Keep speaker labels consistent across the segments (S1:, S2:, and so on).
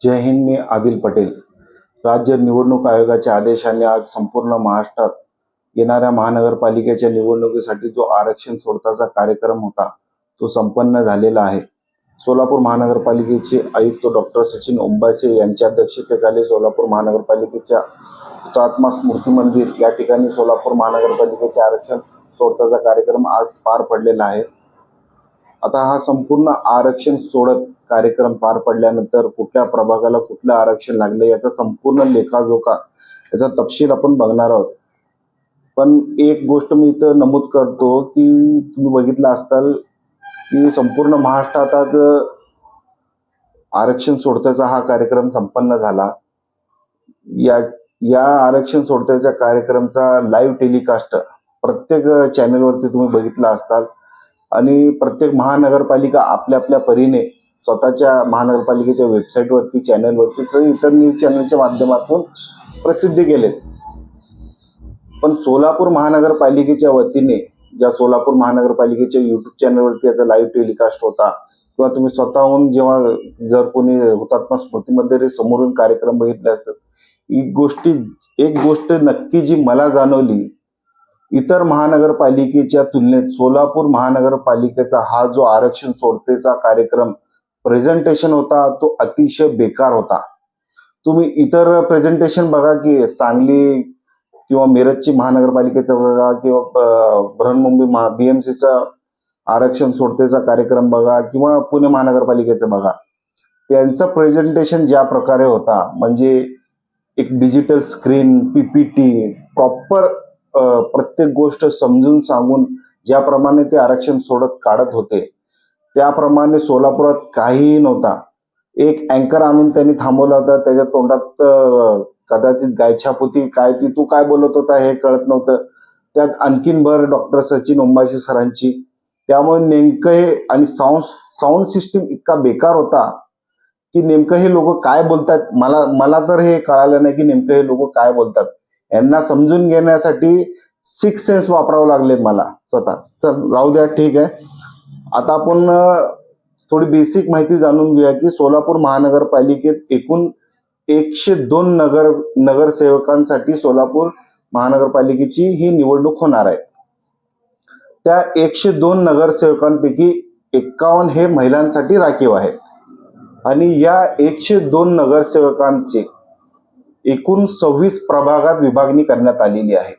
S1: जय हिंद मी आदिल पटेल. राज्य निवडणूक आयोगाच्या आदेशाने आज संपूर्ण महाराष्ट्रात येणाऱ्या महानगरपालिकेच्या निवडणुकीसाठी जो आरक्षण सोडताचा कार्यक्रम होता तो संपन्न झालेला आहे. सोलापूर महानगरपालिकेचे आयुक्त डॉक्टर सचिन ओंबासे यांच्या अध्यक्षतेखाली सोलापूर महानगरपालिकेच्या हुतात्मा स्मृती मंदिर या ठिकाणी सोलापूर महानगरपालिकेचे आरक्षण सोडताचा कार्यक्रम आज पार पडलेला आहे. आता हा संपूर्ण आरक्षण सोडत कार्यक्रम पार पडल्यानंतर कुठल्या प्रभागाला कुठलं आरक्षण लागलं याचा संपूर्ण लेखाजोखा याचा तपशील आपण बघणार आहोत. पण एक गोष्ट मी इथं नमूद करतो की तुम्ही बघितलं असताल की संपूर्ण महाराष्ट्रात आज आरक्षण सोडत्याचा हा कार्यक्रम संपन्न झाला. या या आरक्षण सोडत्याच्या कार्यक्रमचा लाईव्ह टेलिकास्ट प्रत्येक चॅनलवरती तुम्ही बघितला असताल आणि प्रत्येक महानगरपालिका आपल्या आपल्या परीने स्वतःच्या महानगरपालिकेच्या वेबसाईटवरती चॅनलवरतीच इतर न्यूज चॅनलच्या माध्यमातून प्रसिद्धी केलेत. पण सोलापूर महानगरपालिकेच्या वतीने ज्या सोलापूर महानगरपालिकेच्या युट्यूब चॅनलवरती याचा लाईव्ह टेलिकास्ट होता किंवा तुम्ही स्वतःहून जेव्हा जर कोणी हुतात्मा स्मृतीमध्ये समोरून कार्यक्रम बघितले असतात एक गोष्टी एक गोष्ट नक्की जी मला जाणवली इतर महानगरपालिकेच्या तुलनेत सोलापूर महानगरपालिकेचा हा जो आरक्षण सोडतेचा कार्यक्रम प्रेझेंटेशन होता तो अतिशय बेकार होता. तुम्ही इतर प्रेझेंटेशन बघा की सांगली किंवा मिरजची महानगरपालिकेचं बघा किंवा बृहन्मुंबई महा बीएमसीचा आरक्षण सोडतेचा कार्यक्रम बघा किंवा पुणे महानगरपालिकेचं बघा. त्यांचं प्रेझेंटेशन ज्या प्रकारे होता म्हणजे एक डिजिटल स्क्रीन पीपीटी प्रॉपर प्रत्येक गोष्ट समजून सांगून ज्याप्रमाणे ते आरक्षण सोडत काढत होते त्याप्रमाणे सोलापुरात काहीही नव्हता. एक अँकर आणून त्यांनी थांबवला होता त्याच्या तोंडात कदाचित गायछाप होती काय ती तू काय बोलत होता हे कळत नव्हतं. त्यात आणखीन भर डॉक्टर सचिन ओंबाशी सरांची. त्यामुळे नेमकं हे आणि साऊंड साऊंड सिस्टीम इतका बेकार होता की नेमकं हे लोक काय बोलतात मला मला तर हे कळालं नाही की नेमकं हे लोक काय बोलतात. यांना समजून घेण्यासाठी सिक्स सेन्स वापरावं लागले मला स्वतः. चल राहू द्या ठीक आहे. आता आपण थोडी बेसिक माहिती जाणून घेऊया की सोलापूर महानगरपालिकेत एकूण एकशे दोन नगर नगरसेवकांसाठी सोलापूर महानगरपालिकेची ही निवडणूक होणार आहे. त्या एकशे दोन नगरसेवकांपैकी एक्कावन्न हे महिलांसाठी राखीव आहेत. आणि या एकशे दोन नगरसेवकांचे एकूण सव्वीस प्रभागात विभागणी करण्यात आलेली आहे.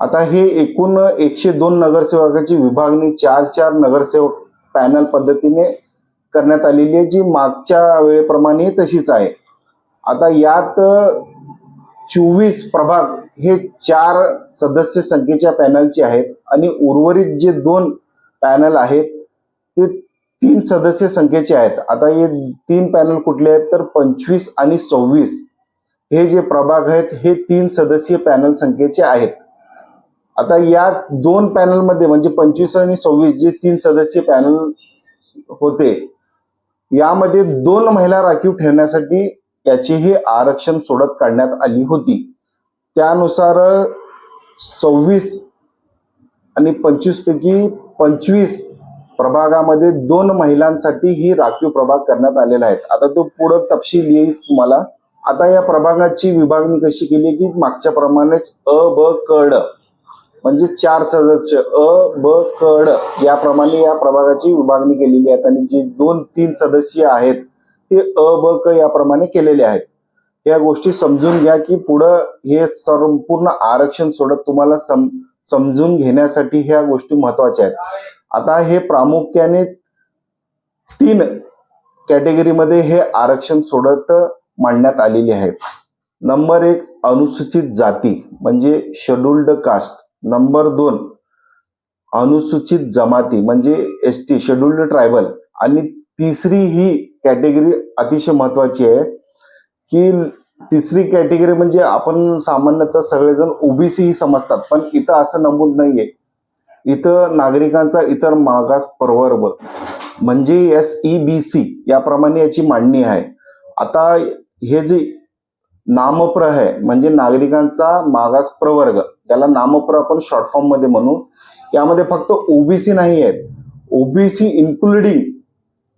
S1: आता हे एकूण एकशे दोन नगरसेवकाची विभागणी चार चार नगरसेवक पॅनल पद्धतीने करण्यात आलेली आहे जी मागच्या वेळेप्रमाणे तशीच आहे. आता यात चोवीस प्रभाग हे चार सदस्य संख्येच्या पॅनलचे आहेत आणि उर्वरित जे दोन पॅनल आहेत ते तीन सदस्य संख्येचे आहेत. आता हे तीन पॅनल कुठले आहेत तर पंचवीस आणि सव्वीस. हे जे प्रभाग आहेत हे तीन सदस्यीय पॅनल संख्येचे आहेत. आता या दोन पॅनलमध्ये म्हणजे पंचवीस आणि सव्वीस जे तीन सदस्यीय पॅनल होते यामध्ये दोन महिला राखीव ठेवण्यासाठी याचीही आरक्षण सोडत काढण्यात आली होती. त्यानुसार सव्वीस आणि पंचवीस पैकी पंचवीस प्रभागामध्ये दोन महिलांसाठी ही राखीव प्रभाग करण्यात आलेला आहेत आता तो पुढं तपशील येईल तुम्हाला. आता या प्रभागाची विभागणी कशी केली की मागच्या प्रमाणेच अ ब कड म्हणजे चार सदस्य अ ब कड याप्रमाणे या प्रभागाची विभागणी केलेली आहे. आणि जे दोन तीन सदस्य आहेत ते अ ब क याप्रमाणे केलेले आहेत. या गोष्टी समजून घ्या की पुढं हे संपूर्ण आरक्षण सोडत तुम्हाला सम समजून घेण्यासाठी ह्या गोष्टी महत्त्वाच्या आहेत. आता हे प्रामुख्याने तीन कॅटेगरीमध्ये हे आरक्षण सोडत मांडण्यात आलेली आहेत नंबर एक अनुसूचित जाती म्हणजे शेड्युल्ड कास्ट नंबर दोन अनुसूचित जमाती म्हणजे एस टी शेड्युल्ड ट्रायबल आणि तिसरी ही कॅटेगरी अतिशय महत्वाची आहे की तिसरी कॅटेगरी म्हणजे आपण सामान्यतः सगळेजण ओबीसी ही समजतात पण इथं असं नमूद नाहीये. इथं नागरिकांचा इतर मागास प्रवर्ग म्हणजे एस ई बी सी याप्रमाणे याची मांडणी आहे. आता हे जे नामप्र आहे म्हणजे नागरिकांचा मागास प्रवर्ग त्याला नामप्र आपण शॉर्ट फॉर्ममध्ये म्हणू. यामध्ये फक्त ओबीसी नाही आहेत. OBC including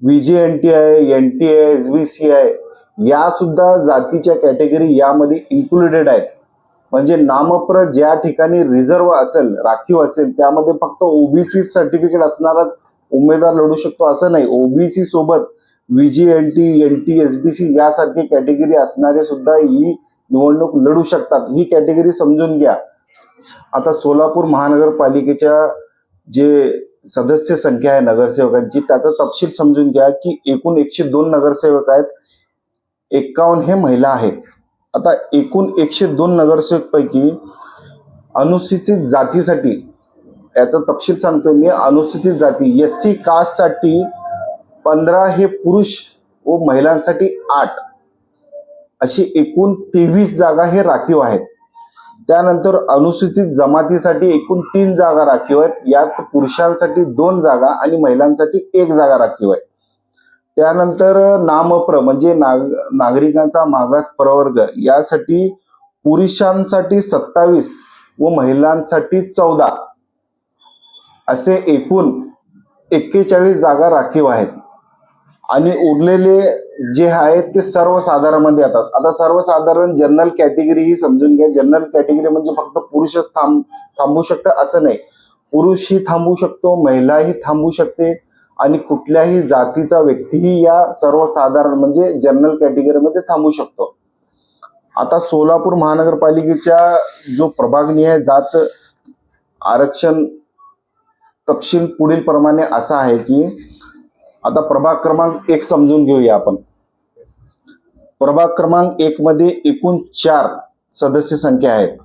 S1: VJ N T I N T S B C I या सुद्धा जातीच्या कॅटेगरी यामध्ये इन्क्लुडेड आहेत. म्हणजे नामप्र ज्या ठिकाणी रिझर्व असेल राखीव असेल त्यामध्ये फक्त ओबीसी सर्टिफिकेट असणाराच उमेदवार लढू शकतो. असं नाही. ओबीसी सोबत VG N T N T S B C यासारखी कॅटेगरी असणारे सुद्धा ही निवडणूक लढू शकतात. ही कॅटेगरी समजून घ्या. आता सोलापूर महानगरपालिकेच्या जे सदस्य संख्या आहे नगरसेवकांची त्याचा तपशील समजून घ्या की एकूण एकशे दोन नगरसेवक आहेत. एक्कावन्न हे महिला आहेत. आता एकूण एकशे दोन नगरसेवकपैकी अनुसूचित जातीसाठी याचा तपशील सांगतो मी अनुसूचित जाती एस सी कास्टसाठी पंधरा हे पुरुष व महिलांसाठी आठ. अशी एकूण तेवीस जागा हे राखीव आहेत. त्यानंतर अनुसूचित जमातीसाठी एकूण तीन जागा राखीव आहेत. यात पुरुषांसाठी दोन जागा आणि महिलांसाठी एक जागा राखीव आहे. त्यानंतर नामप्र म्हणजे नाग नागरिकांचा मागास प्रवर्ग यासाठी पुरुषांसाठी सत्तावीस व महिलांसाठी चौदा असे एकूण एक्केचाळीस जागा राखीव आहेत. आणि उरलेले जे आहेत ते सर्वसाधारणमध्ये येतात. आता सर्वसाधारण जनरल कॅटेगरी ही समजून घ्या. जनरल कॅटेगरी म्हणजे फक्त पुरुषच थांब थांबू शकतं असं नाही. पुरुषही थांबू शकतो महिलाही थांबू शकते आणि कुठल्याही जातीचा व्यक्तीही या सर्वसाधारण म्हणजे जनरल कॅटेगरीमध्ये थांबू शकतो. आता सोलापूर महानगरपालिकेच्या जो प्रभागनिहाय जात आरक्षण तपशील पुढील प्रमाणे असा आहे की आता प्रभाग क्रमांक एक समजून घेऊया आपण. प्रभाग क्रमांक एक मध्ये एकूण चार सदस्य संख्या आहेत.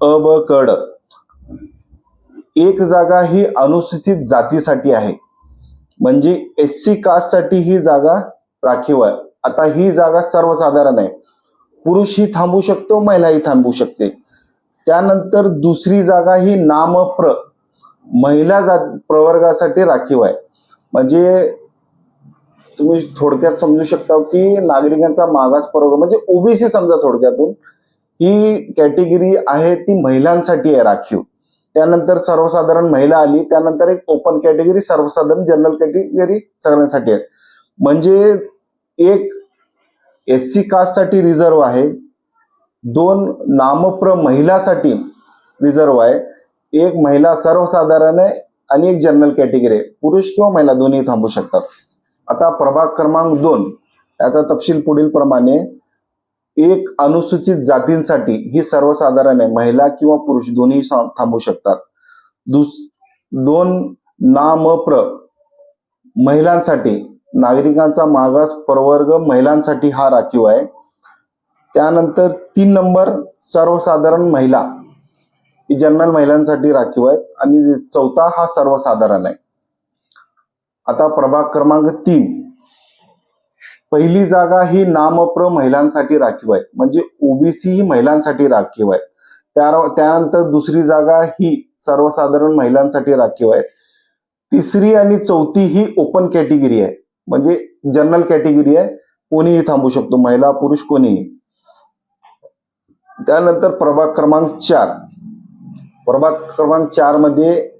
S1: अ ब कड एक जागा ही अनुसूचित जातीसाठी आहे. म्हणजे एस सी कास्टसाठी ही जागा राखीव आहे. आता ही जागा सर्वसाधारण आहे. पुरुषही थांबू शकतो महिलाही थांबू शकते. त्यानंतर दुसरी जागा ही नामप्र महिला जात प्रवर्गासाठी राखीव आहे. म्हणजे तुम्ही थोडक्यात समजू शकता की नागरिकांचा मागास प्रवर्ग म्हणजे ओबीसी समजा थोडक्यातून ही कॅटेगरी आहे ती महिलांसाठी आहे राखीव. त्यानंतर सर्वसाधारण महिला आली त्यानंतर एक ओपन कॅटेगरी सर्वसाधारण जनरल कॅटेगरी सगळ्यांसाठी आहे. म्हणजे एक एस सी कास्टसाठी रिझर्व आहे दोन नामप्र महिलासाठी रिझर्व आहे एक महिला सर्वसाधारण आहे आणि एक जनरल कॅटेगरी आहे. पुरुष किंवा महिला दोन्ही थांबू शकतात. आता प्रभाग क्रमांक दोन याचा तपशील पुढील प्रमाणे एक अनुसूचित जातींसाठी ही सर्वसाधारण आहे. महिला किंवा पुरुष दोन्ही थांबू शकतात. दुस दोन नाम प्र महिलांसाठी नागरिकांचा मागास प्रवर्ग महिलांसाठी हा राखीव आहे. त्यानंतर तीन नंबर सर्वसाधारण महिला ही जनरल महिलांसाठी राखीव आहेत. आणि चौथा हा सर्वसाधारण आहे. आता प्रभाग क्रमांक तीन. पहिली जागा ही नामप्र महिलांसाठी राखीव आहे म्हणजे ओबीसी ही महिलांसाठी राखीव आहे त्या त्यानंतर दुसरी जागा ही सर्वसाधारण महिलांसाठी राखीव आहे तिसरी आणि चौथी ही ओपन कॅटेगरी आहे. म्हणजे जनरल कॅटेगरी आहे. कोणीही थांबू शकतो. महिला पुरुष कोणीही. त्यानंतर प्रभाग क्रमांक चार. प्रभाग क्रमांक चारमध्ये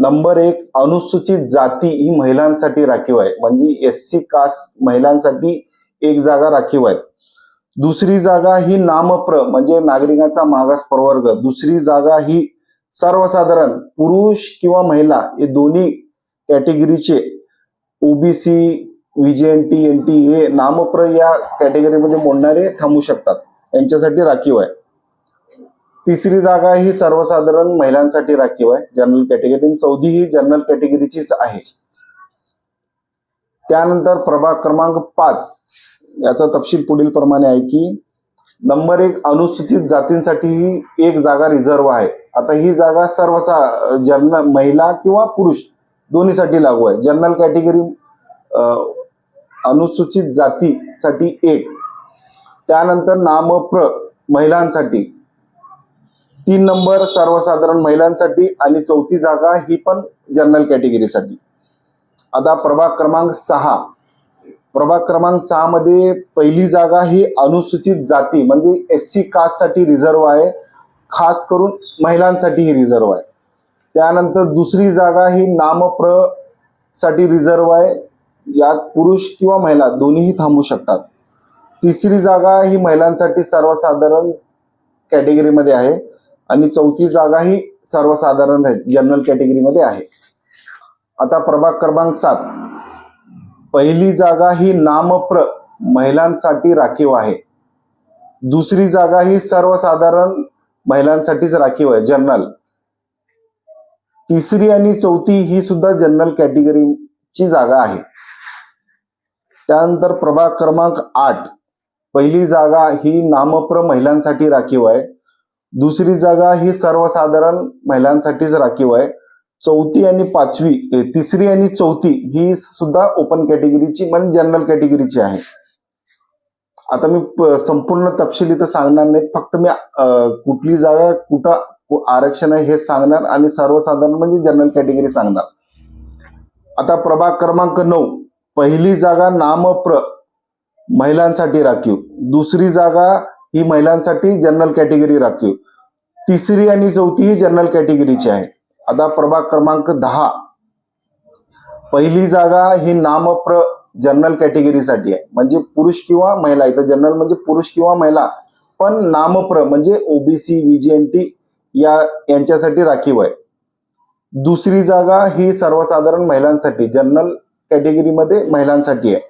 S1: नंबर एक अनुसूचित जाती ही महिलांसाठी राखीव आहे. म्हणजे एस सी कास्ट महिलांसाठी एक जागा राखीव आहे. दुसरी जागा ही नामप्र म्हणजे नागरिकांचा मागास प्रवर्ग. दुसरी जागा ही सर्वसाधारण पुरुष किंवा महिला हे दोन्ही कॅटेगरीचे ओबीसी व्हीजीएनटी एन टी हे नामप्र या कॅटेगरीमध्ये मोडणारे थांबू शकतात. यांच्यासाठी राखीव आहे. तिसरी जागा ही सर्वसाधारण महिलांसाठी राखीव आहे. जनरल कॅटेगरी चौथी ही जनरल कॅटेगरीचीच आहे. त्यानंतर प्रभाग क्रमांक पाच. याचा तपशील पुढील प्रमाणे आहे की नंबर एक अनुसूचित जातींसाठी ही एक जागा रिझर्व आहे. आता ही जागा सर्वसा जनरल महिला किंवा पुरुष दोन्हीसाठी लागू आहे. जनरल कॅटेगरी अनुसूचित जातीसाठी एक. त्यानंतर नामप्र महिलांसाठी. तीन नंबर सर्वसाधारण महिलांसाठी आणि चौथी जागा ही पण जनरल कॅटेगरीसाठी आता प्रभाग क्रमांक सहा. प्रभाग क्रमांक सहा मध्ये पहिली जागा ही अनुसूचित जाती म्हणजे एस सी कास्टसाठी रिझर्व आहे. खास करून महिलांसाठी ही रिझर्व आहे. त्यानंतर दुसरी जागा ही नामप्रसाठी रिझर्व आहे. यात पुरुष किंवा महिला दोन्हीही थांबू शकतात. तिसरी जागा ही महिलांसाठी सर्वसाधारण कॅटेगरीमध्ये आहे. आणि चौथी जागा ही सर्वसाधारण जनरल कॅटेगरीमध्ये आहे. आता प्रभाग क्रमांक सात. पहिली जागा ही नामप्र महिलांसाठी राखीव आहे. दुसरी जागा ही सर्वसाधारण महिलांसाठीच राखीव आहे जनरल तिसरी आणि चौथी ही सुद्धा जनरल कॅटेगरीची जागा आहे. त्यानंतर प्रभाग क्रमांक आठ. पहिली जागा ही नामप्र महिलांसाठी राखीव आहे. दुसरी जागा ही सर्वसाधारण महिलांसाठीच राखीव आहे. चौथी आणि पाचवी तिसरी आणि चौथी ही सुद्धा ओपन कॅटेगरीची म्हणजे जनरल कॅटेगरीची आहे. आता मी संपूर्ण तपशील इथं सांगणार नाही फक्त मी कुठली जागा कुठं आरक्षण आहे हे सांगणार आणि सर्वसाधारण म्हणजे जनरल कॅटेगरी सांगणार. आता प्रभाग क्रमांक नऊ पहिली जागा नामप्र महिलांसाठी राखीव. दुसरी जागा ही महिलांसाठी जनरल कॅटेगरी राखीव. तिसरी आणि चौथी ही जनरल कॅटेगरीची आहे. आता प्रभाग क्रमांक दहा. पहिली जागा ही नामप्र जनरल कॅटेगरीसाठी आहे. म्हणजे पुरुष किंवा महिला. इथं जनरल म्हणजे पुरुष किंवा महिला. पण नामप्र म्हणजे ओबीसी व्हीजीएनटी या यांच्यासाठी राखीव आहे. दुसरी जागा ही सर्वसाधारण महिलांसाठी. जनरल कॅटेगरीमध्ये महिलांसाठी आहे.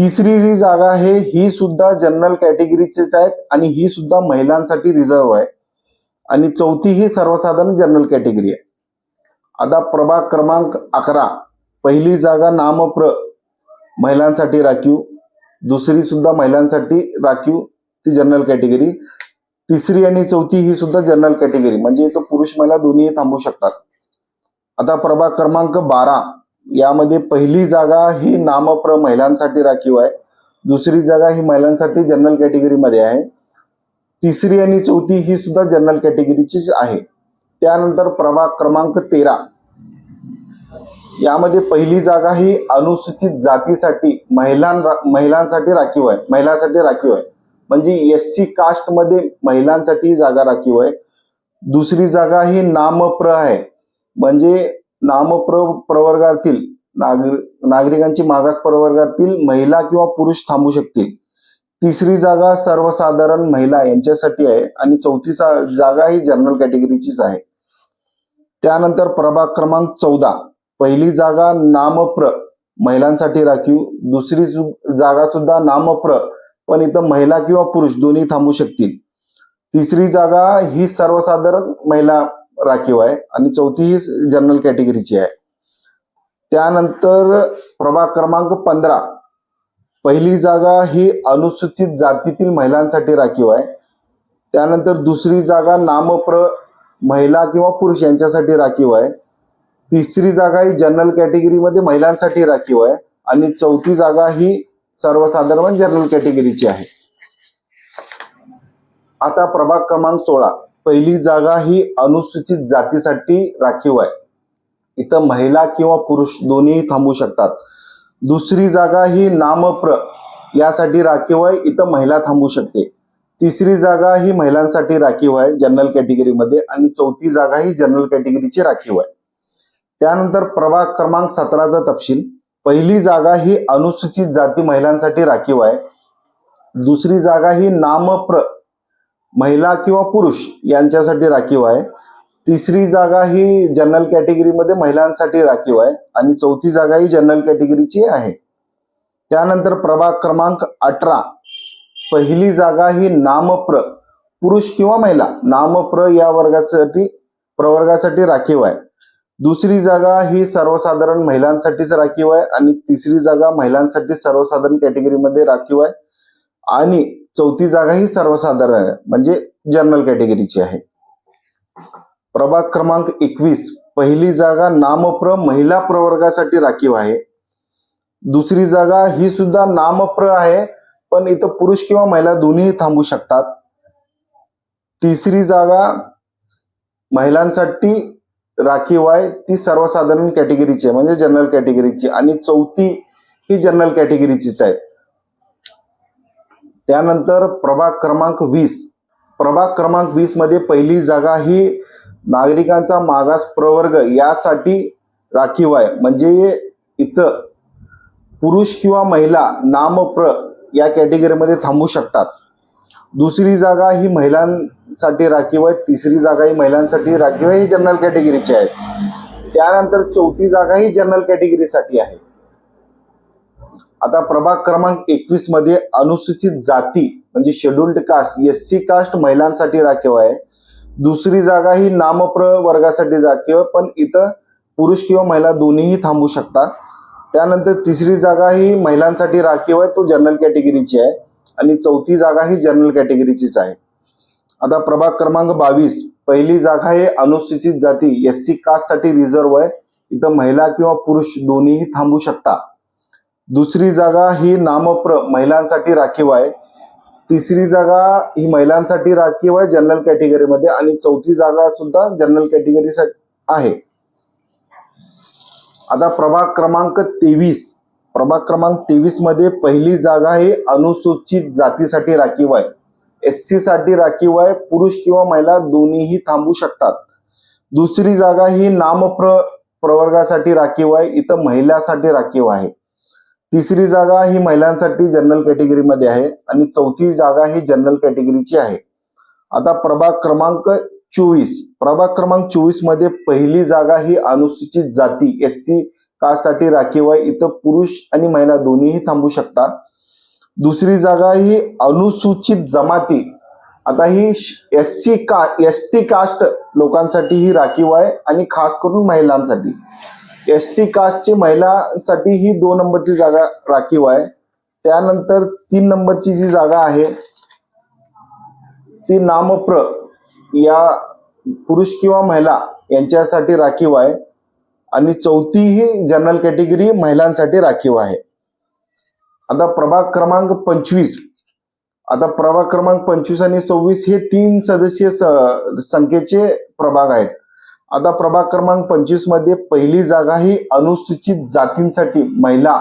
S1: तिसरी जी जागा आहे ही सुद्धा जनरल कॅटेगरीचीच आहेत आणि ही सुद्धा महिलांसाठी रिझर्व आहे. आणि चौथी ही सर्वसाधारण जनरल कॅटेगरी आहे. आता प्रभाग क्रमांक अकरा पहिली जागा नामप्र महिलांसाठी राखीव. दुसरी सुद्धा महिलांसाठी राखीव ती जनरल कॅटेगरी तिसरी आणि चौथी ही सुद्धा जनरल कॅटेगरी म्हणजे इथं पुरुष महिला दोन्ही थांबू शकतात. आता प्रभाग क्रमांक बारा यामध्ये पहिली जागा ही नामप्र महिलांसाठी राखीव आहे. दुसरी जागा ही महिलांसाठी जनरल कॅटेगरीमध्ये आहे. तिसरी आणि चौथी ही सुद्धा जनरल कॅटेगरीचीच आहे. त्यानंतर प्रभाग क्रमांक तेरा. यामध्ये पहिली जागा ही अनुसूचित जातीसाठी महिलां महिलांसाठी राखीव आहे. महिलांसाठी राखीव आहे. म्हणजे एस सी कास्टमध्ये महिलांसाठी ही जागा राखीव आहे. दुसरी जागा ही नामप्र आहे. म्हणजे नामप्र प्रवर्गातील नागरिक नागरिकांची मागास प्रवर्गातील महिला किंवा पुरुष थांबू शकतील. तिसरी जागा सर्वसाधारण महिला यांच्यासाठी आहे आणि चौथी जागा ही जनरल कॅटेगरीचीच आहे. त्यानंतर प्रभाग क्रमांक चौदा. पहिली जागा नामप्र महिलांसाठी राखीव दुसरी सु- जागा सुद्धा नामप्र पण इथं महिला किंवा पुरुष दोन्ही थांबू शकतील. तिसरी जागा ही सर्वसाधारण महिला राखीव आहे. आणि चौथी ही जनरल कॅटेगरीची आहे. त्यानंतर प्रभाग क्रमांक पंधरा. पहिली जागा ही अनुसूचित जातीतील महिलांसाठी राखीव आहे. त्यानंतर दुसरी जागा नामप्र महिला किंवा पुरुष यांच्यासाठी राखीव आहे. तिसरी जागा ही जनरल कॅटेगरीमध्ये महिलांसाठी राखीव आहे. आणि चौथी जागा ही सर्वसाधारण जनरल कॅटेगरीची आहे. आता प्रभाग क्रमांक सोळा. पहिली जागा ही अनुसूचित जातीसाठी राखीव आहे. इथं महिला किंवा पुरुष दोन्ही थांबू शकतात. दुसरी जागा ही नामप्र यासाठी राखीव आहे इथं महिला थांबू शकते. तिसरी जागा ही महिलांसाठी राखीव आहे जनरल कॅटेगरीमध्ये आणि चौथी जागा ही जनरल कॅटेगरीची राखीव आहे. त्यानंतर प्रभाग क्रमांक सतराचा तपशील. पहिली जागा ही अनुसूचित जाती महिलांसाठी राखीव आहे. दुसरी जागा ही नामप्र महिला किंवा पुरुष यांच्यासाठी राखीव आहे. तिसरी जागा ही जनरल कॅटेगरीमध्ये महिलांसाठी राखीव आहे आणि चौथी जागा ही जनरल कॅटेगरीची आहे. त्यानंतर प्रभाग क्रमांक अठरा. पहिली जागा ही नामप्र पुरुष किंवा महिला. नामप्र या वर्गासाठी प्रवर्गासाठी राखीव आहे. दुसरी जागा ही सर्वसाधारण महिलांसाठीच राखीव आहे आणि तिसरी जागा महिलांसाठी सर्वसाधारण कॅटेगरीमध्ये राखीव आहे. आणि चौथी जागा ही सर्वसाधारण आहे. म्हणजे जनरल कॅटेगरीची आहे. प्रभाग क्रमांक एकवीस पहिली जागा नामप्र महिला प्रवर्गासाठी राखीव आहे. दुसरी जागा ही सुद्धा नामप्र आहे पण इथं पुरुष किंवा महिला दोन्ही थांबू शकतात. तिसरी जागा महिलांसाठी राखीव आहे ती सर्वसाधारण कॅटेगरीची आहे. म्हणजे जनरल कॅटेगरीची आणि चौथी ही जनरल कॅटेगरीचीच आहे. त्यानंतर प्रभाग क्रमांक वीस. प्रभाग क्रमांक वीसमध्ये पहिली जागा ही नागरिकांचा मागास प्रवर्ग यासाठी राखीव आहे. म्हणजे इथं पुरुष किंवा महिला नामप्र या कॅटेगरीमध्ये थांबू शकतात. दुसरी जागा ही महिलांसाठी राखीव आहे. तिसरी जागा ही महिलांसाठी राखीव आहे. ही जनरल कॅटेगरीची आहे. त्यानंतर चौथी जागा ही जनरल कॅटेगरीसाठी आहे. आता प्रभाग क्रमांक एकवीसमध्ये अनुसूचित जाती म्हणजे scheduled caste S C caste महिलांसाठी राखीव आहे. दुसरी जागा ही नामप्र वर्गासाठी राखीव आहे पण इथं पुरुष किंवा महिला दोन्हीही थांबू शकतात. त्यानंतर तिसरी जागा ही महिलांसाठी राखीव आहे तो जनरल कॅटेगरीची आहे. आणि चौथी जागा ही जनरल कॅटेगरीचीच आहे. आता प्रभाग क्रमांक बावीस पहिली जागा हे अनुसूचित जाती एस सी कास्टसाठी रिझर्व आहे. इथं महिला किंवा पुरुष दोन्हीही थांबू शकतात. दुसरी जागा ही नामप्र महिलांसाठी राखीव आहे. तिसरी जागा ही महिलांसाठी राखीव आहे जनरल कॅटेगरीमध्ये आणि चौथी जागा सुद्धा जनरल कॅटेगरीसाठी आहे. आता प्रभाग क्रमांक तेवीस. प्रभाग क्रमांक तेवीसमध्ये पहिली जागा ही अनुसूचित जातीसाठी राखीव आहे. एस सी साठी राखीव आहे. पुरुष किंवा महिला दोन्हीही थांबू शकतात. दुसरी जागा ही नामप्र प्रवर्गासाठी राखीव आहे. इथं महिलासाठी राखीव आहे. तिसरी जागा ही महिलांसाठी जनरल कॅटेगरीमध्ये आहे आणि चौथी जागा ही जनरल कॅटेगरीची आहे. आता प्रभाग क्रमांक चोवीस. प्रभाग क्रमांक चोवीसमध्ये पहिली जागा ही अनुसूचित जाती एस सी कासाठी राखीव आहे. इथं पुरुष आणि महिला दोन्हीही थांबू शकतात. दुसरी जागा ही अनुसूचित जमाती. आता ही एस सी का एस टी कास्ट लोकांसाठी ही राखीव आहे आणि खास करून महिलांसाठी. एस टी कास्टची महिलांसाठी ही दोन नंबरची जागा राखीव आहे. त्यानंतर तीन नंबरची जी जागा आहे ती नामप्र या पुरुष किंवा महिला यांच्यासाठी राखीव आहे. आणि चौथी ही जनरल कॅटेगरी महिलांसाठी राखीव आहे. आता प्रभाग क्रमांक पंचवीस. आता प्रभाग क्रमांक पंचवीस आणि सव्वीस हे तीन सदस्यीय स- संख्येचे प्रभाग आहेत. आता प्रभाग क्रमांक पंचवीसमध्ये पहिली जागा ही अनुसूचित जातींसाठी महिला.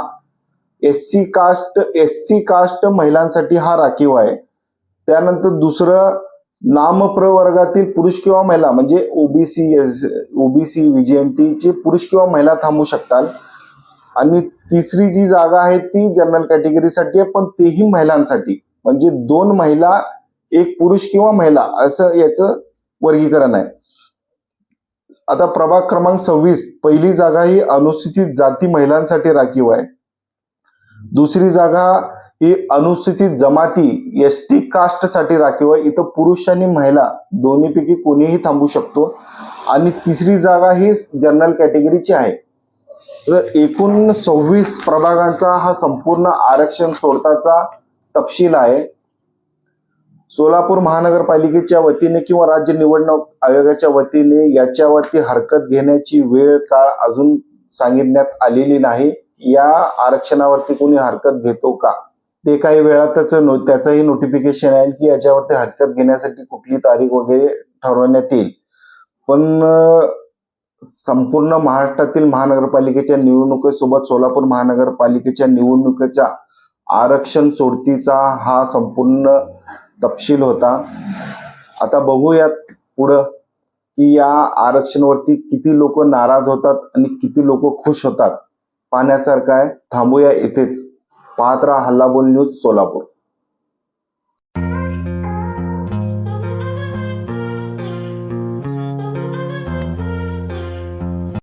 S1: S C caste S C caste महिलांसाठी हा राखीव आहे. त्यानंतर दुसरं नाम प्रवर्गातील पुरुष किंवा महिला म्हणजे ओबीसी एस ओबीसी व्हीजीएनटी चे पुरुष किंवा महिला थांबू शकतात. आणि तिसरी जी जागा आहे ती जनरल कॅटेगरीसाठी आहे पण तेही महिलांसाठी. म्हणजे दोन महिला एक पुरुष किंवा महिला असं याचं वर्गीकरण आहे. आता प्रभाग क्रमांक सव्वीस पहिली जागा ही अनुसूचित जाती महिलांसाठी राखीव आहे. दुसरी जागा ही अनुसूचित जमाती एस टी कास्टसाठी राखीव आहे. इथं पुरुष आणि महिला दोन्हीपैकी कोणीही थांबू शकतो. आणि तिसरी जागा ही जनरल कॅटेगरीची आहे. तर एकूण सव्वीस प्रभागांचा हा संपूर्ण आरक्षण सोडताचा तपशील आहे. सोलापूर महानगरपालिकेच्या वतीने किंवा राज्य निवडणूक आयोगाच्या वतीने याच्यावरती हरकत घेण्याची वेळ काळ अजून सांगितण्यात आलेली नाही. या आरक्षणावरती कोणी हरकत घेतो का? ते काही वेळातच नो त्याचंही नोटिफिकेशन येईल की याच्यावरती हरकत घेण्यासाठी कुठली तारीख वगैरे ठरवण्यात येईल. पण संपूर्ण महाराष्ट्रातील महानगरपालिकेच्या निवडणुकीसोबत सोलापूर महानगरपालिकेच्या निवडणुकीच्या आरक्षण सोडतीचा हा संपूर्ण तपशील होता. आता बघूयात पुढं की या आरक्षणवरती किती लोक नाराज होतात आणि किती लोक खुश होतात. पाहण्यासारखं आहे. थांबूया इथेच. पाहत राहा हल्लाबोल न्यूज सोलापूर.